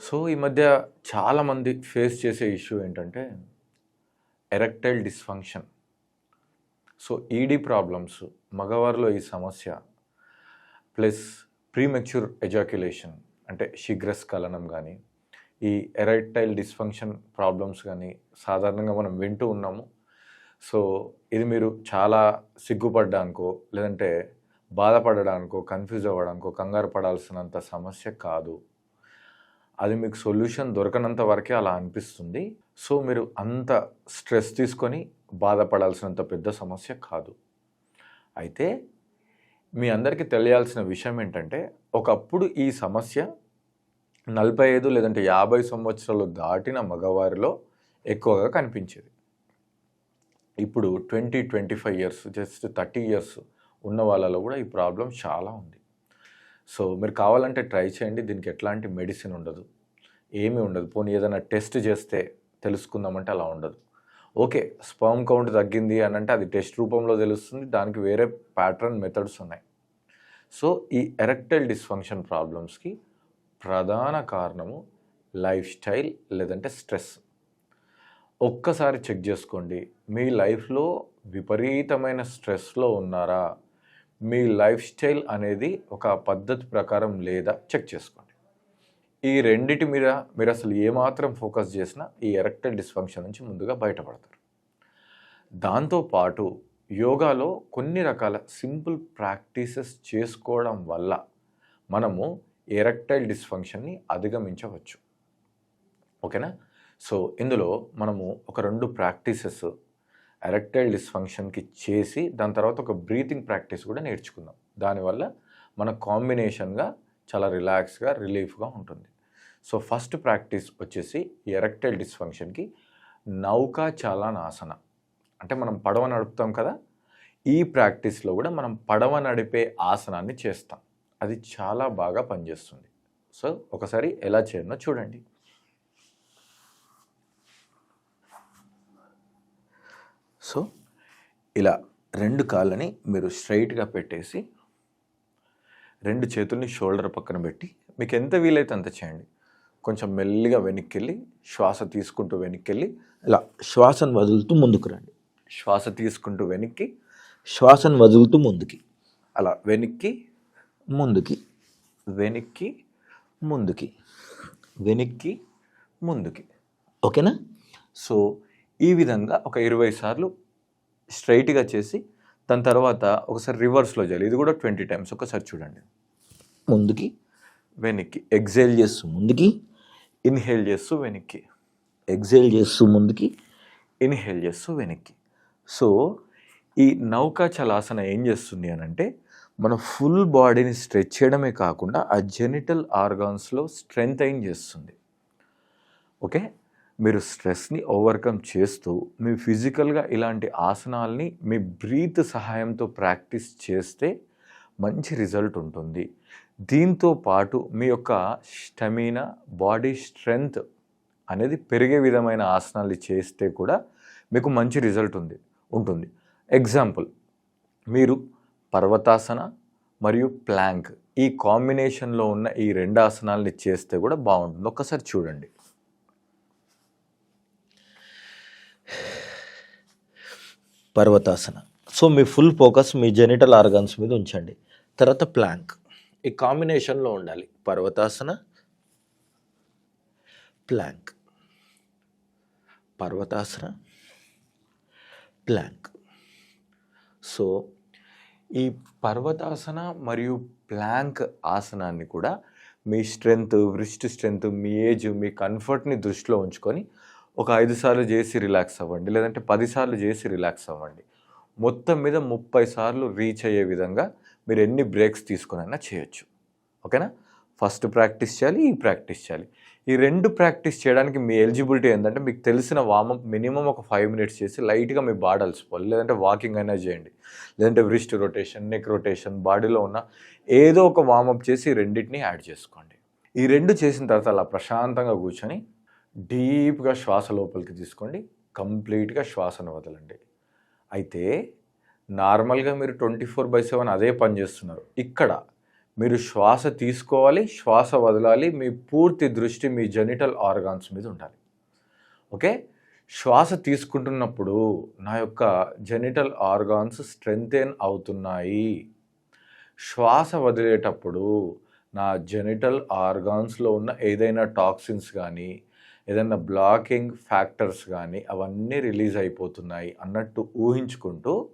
So ఈ మధ్య చాలామంది ఫేస్ చేసే ఇష్యూ ఏంటంటే erectile dysfunction so ED problems మగవారిలో ఈ సమస్య ప్లస్ ప్రీమెచ్యూర్ ఎజాక్యులేషన్ అంటే శీఘ్రస్ఖలనం కానీ ఈ ఎరెక్టైల్ డిస్ఫంక్షన్ ప్రాబ్లమ్స్ కానీ సాధారణంగా మనం వింటూ ఉన్నాము. సో ఇది మీరు చాలా సిగ్గుపడ్డానికో లేదంటే బాధపడడానికో కన్ఫ్యూజ్ అవ్వడానికో కంగారు పడాల్సినంత సమస్య కాదు. అది మీకు సొల్యూషన్ దొరకనంత వరకే అలా అనిపిస్తుంది. సో మీరు అంత స్ట్రెస్ తీసుకొని బాధపడాల్సినంత పెద్ద సమస్య కాదు. అయితే మీ అందరికీ తెలియాల్సిన విషయం ఏంటంటే ఒకప్పుడు ఈ సమస్య నలభై ఐదు లేదంటే యాభై సంవత్సరాలు దాటిన మగవారిలో ఎక్కువగా కనిపించేది. ఇప్పుడు twenty twenty five years just thirty years ఉన్న వాళ్ళలో కూడా ఈ ప్రాబ్లం చాలా ఉంది. సో మీరు కావాలంటే ట్రై చేయండి. దీనికి ఎట్లాంటి మెడిసిన్ ఉండదు. ఏమీ ఉండదు. పోనీ ఏదైనా టెస్ట్ చేస్తే తెలుసుకుందామంటే అలా ఉండదు. ఓకే స్పర్మ్ కౌంట్ తగ్గింది అని అంటే అది టెస్ట్ రూపంలో తెలుస్తుంది. దానికి వేరే ప్యాటర్న్ మెథడ్స్ ఉన్నాయి. సో ఈ ఎరెక్టైల్ డిస్ఫంక్షన్ ప్రాబ్లమ్స్కి ప్రధాన కారణము లైఫ్ స్టైల్ లేదంటే స్ట్రెస్. ఒక్కసారి చెక్ చేసుకోండి. మీ లైఫ్లో విపరీతమైన స్ట్రెస్లో ఉన్నారా? మీ లైఫ్ స్టైల్ అనేది ఒక పద్ధతి ప్రకారం లేదా చెక్ చేసుకోండి. ఈ రెండిటి మీద మీరు అసలు ఏమాత్రం ఫోకస్ చేసినా ఈ ఎరెక్టైల్ డిస్ఫంక్షన్ నుంచి ముందుగా బయటపడతారు. దాంతోపాటు యోగాలో కొన్ని రకాల సింపుల్ ప్రాక్టీసెస్ చేసుకోవడం వల్ల మనము ఎరెక్టైల్ డిస్ఫంక్షన్ని అధిగమించవచ్చు. ఓకేనా? సో ఇందులో మనము ఒక రెండు ప్రాక్టీసెస్ ఎరెక్టైల్ డిస్ఫంక్షన్కి చేసి దాని తర్వాత ఒక బ్రీతింగ్ ప్రాక్టీస్ కూడా నేర్చుకుందాం. దానివల్ల మన కాంబినేషన్గా చాలా రిలాక్స్గా రిలీఫ్గా ఉంటుంది. సో ఫస్ట్ ప్రాక్టీస్ వచ్చేసి ఎరెక్టైల్ డిస్ఫంక్షన్కి నౌకా చాలాన్ ఆసన. అంటే మనం పడవ నడుపుతాం కదా ఈ ప్రాక్టీస్లో కూడా మనం పడవ నడిపే ఆసనాన్ని చేస్తాం. అది చాలా బాగా పనిచేస్తుంది. సో ఒకసారి ఎలా చేయాలో చూడండి. సో ఇలా రెండు కాళ్ళని మీరు స్ట్రైట్గా పెట్టేసి రెండు చేతుల్ని షోల్డర్ పక్కన పెట్టి మీకు ఎంత వీలైతే అంత చేయండి. కొంచెం మెల్లిగా వెనక్కి వెళ్ళి శ్వాస తీసుకుంటూ వెనక్కి వెళ్ళి ఇలా శ్వాసను వదులుతూ ముందుకు రండి. శ్వాస తీసుకుంటూ వెనక్కి శ్వాసను వదులుతూ ముందుకి. అలా వెనక్కి ముందుకి వెనక్కి ముందుకి వెనక్కి ముందుకి. ఓకేనా? సో ఈ విధంగా ఒక ఇరవై సార్లు స్ట్రైట్గా చేసి దాని తర్వాత ఒకసారి రివర్స్లో చేయాలి. ఇది కూడా ట్వంటీ టైమ్స్. ఒకసారి చూడండి. ముందుకి వెనక్కి. ఎగ్జైల్ చేస్తూ ముందుకి ఇన్హేల్ చేస్తూ వెనక్కి. ఎగ్జైల్ చేస్తూ ముందుకి ఇన్హేల్ చేస్తూ వెనక్కి. సో ఈ నౌకా చలాసన ఏం చేస్తుంది అని అంటే మన ఫుల్ బాడీని స్ట్రెచ్ చేయడమే కాకుండా ఆ జెనిటల్ ఆర్గాన్స్లో స్ట్రెంగ్ అయిన్ చేస్తుంది? ఓకే? మీరు స్ట్రెస్ని ఓవర్కమ్ చేస్తూ మీ ఫిజికల్గా ఇలాంటి ఆసనాల్ని మీ బ్రీత్ సహాయంతో ప్రాక్టీస్ చేస్తే మంచి రిజల్ట్ ఉంటుంది. దీంతో పాటు మీ యొక్క స్టమినా బాడీ స్ట్రెంగ్త్ అనేది పెరిగే విధమైన ఆసనాలు చేస్తే కూడా మీకు మంచి రిజల్ట్ ఉంది ఉంటుంది. ఎగ్జాంపుల్ మీరు పర్వతాసన మరియు ప్లాంక్ ఈ కాంబినేషన్లో ఉన్న ఈ రెండు ఆసనాలని చేస్తే కూడా బాగుంటుంది. ఒక్కసారి చూడండి. పర్వతాసన. సో మీ ఫుల్ ఫోకస్ మీ జెనిటల్ ఆర్గాన్స్ మీద ఉంచండి. తర్వాత ప్లాంక్. ఈ కాంబినేషన్లో ఉండాలి. పర్వతాసన ప్లాంక్. పర్వతాసన ప్లాంక్. సో ఈ పర్వతాసన మరియు ప్లాంక్ ఆసనాన్ని కూడా మీ స్ట్రెంగ్త్ వృష్టి స్ట్రెంగ్త్ మీ ఏజ్ మీ కంఫర్ట్ని దృష్టిలో ఉంచుకొని ఒక ఐదు సార్లు చేసి రిలాక్స్ అవ్వండి లేదంటే పదిసార్లు చేసి రిలాక్స్ అవ్వండి. మొత్తం మీద ముప్పై సార్లు రీచ్ అయ్యే విధంగా మీరు ఎన్ని బ్రేక్స్ తీసుకునైనా చేయొచ్చు. ఓకేనా? ఫస్ట్ ప్రాక్టీస్ చేయాలి ఈ ప్రాక్టీస్ చేయాలి. ఈ రెండు ప్రాక్టీస్ చేయడానికి మీ ఎలిజిబిలిటీ ఏంటంటే మీకు తెలిసిన వామప్ మినిమం ఒక ఫైవ్ మినిట్స్ చేసి లైట్గా మీ బాడీ అలసిపోవాలి లేదంటే వాకింగ్ అయినా చేయండి. లేదంటే వ్రిస్ట్ రొటేషన్ నెక్ రొటేషన్ బాడీలో ఉన్న ఏదో ఒక వామప్ చేసి రెండింటిని యాడ్ చేసుకోండి. ఈ రెండు చేసిన తర్వాత అలా ప్రశాంతంగా కూర్చొని డీప్గా శ్వాస లోపలికి తీసుకోండి కంప్లీట్గా శ్వాసను వదలండి. అయితే నార్మల్గా మీరు ట్వంటీ ఫోర్ బై సెవెన్ అదే పని చేస్తున్నారు. ఇక్కడ మీరు శ్వాస తీసుకోవాలి శ్వాస వదలాలి మీ పూర్తి దృష్టి మీ జెనిటల్ ఆర్గాన్స్ మీద ఉండాలి. ఓకే? శ్వాస తీసుకుంటున్నప్పుడు నా యొక్క జెనిటల్ ఆర్గాన్స్ స్ట్రెంగ్తెన్ అవుతున్నాయి. శ్వాస వదిలేటప్పుడు నా జెనిటల్ ఆర్గాన్స్లో ఉన్న ఏదైనా టాక్సిన్స్ కానీ ఏదైనా బ్లాకింగ్ ఫ్యాక్టర్స్ కానీ అవన్నీ రిలీజ్ అయిపోతున్నాయి అన్నట్టు ఊహించుకుంటూ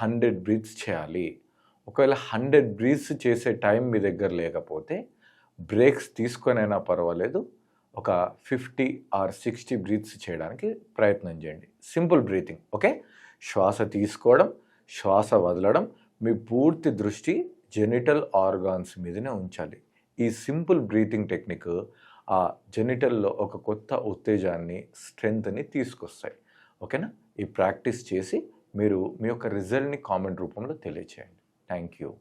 హండ్రెడ్ బ్రీత్స్ చేయాలి. ఒకవేళ హండ్రెడ్ బ్రీత్స్ చేసే టైం మీ దగ్గర లేకపోతే బ్రేక్స్ తీసుకొనైనా పర్వాలేదు. ఒక ఫిఫ్టీ ఆర్ సిక్స్టీ బ్రీత్స్ చేయడానికి ప్రయత్నం చేయండి. Simple breathing okay? శ్వాస తీసుకోవడం శ్వాస వదలడం మీ పూర్తి దృష్టి జెనిటల్ ఆర్గాన్స్ మీదనే ఉంచాలి. ఈ సింపుల్ బ్రీతింగ్ టెక్నిక్ ఆ జెనిటల్లో ఒక కొత్త ఉత్తేజాన్ని స్ట్రెంగ్త్ని తీసుకొస్తాయి. ఓకేనా? ఈ ప్రాక్టీస్ చేసి మీరు మీ యొక్క రిజల్ట్ని కామెంట్ రూపంలో తెలియచేయండి. Thank you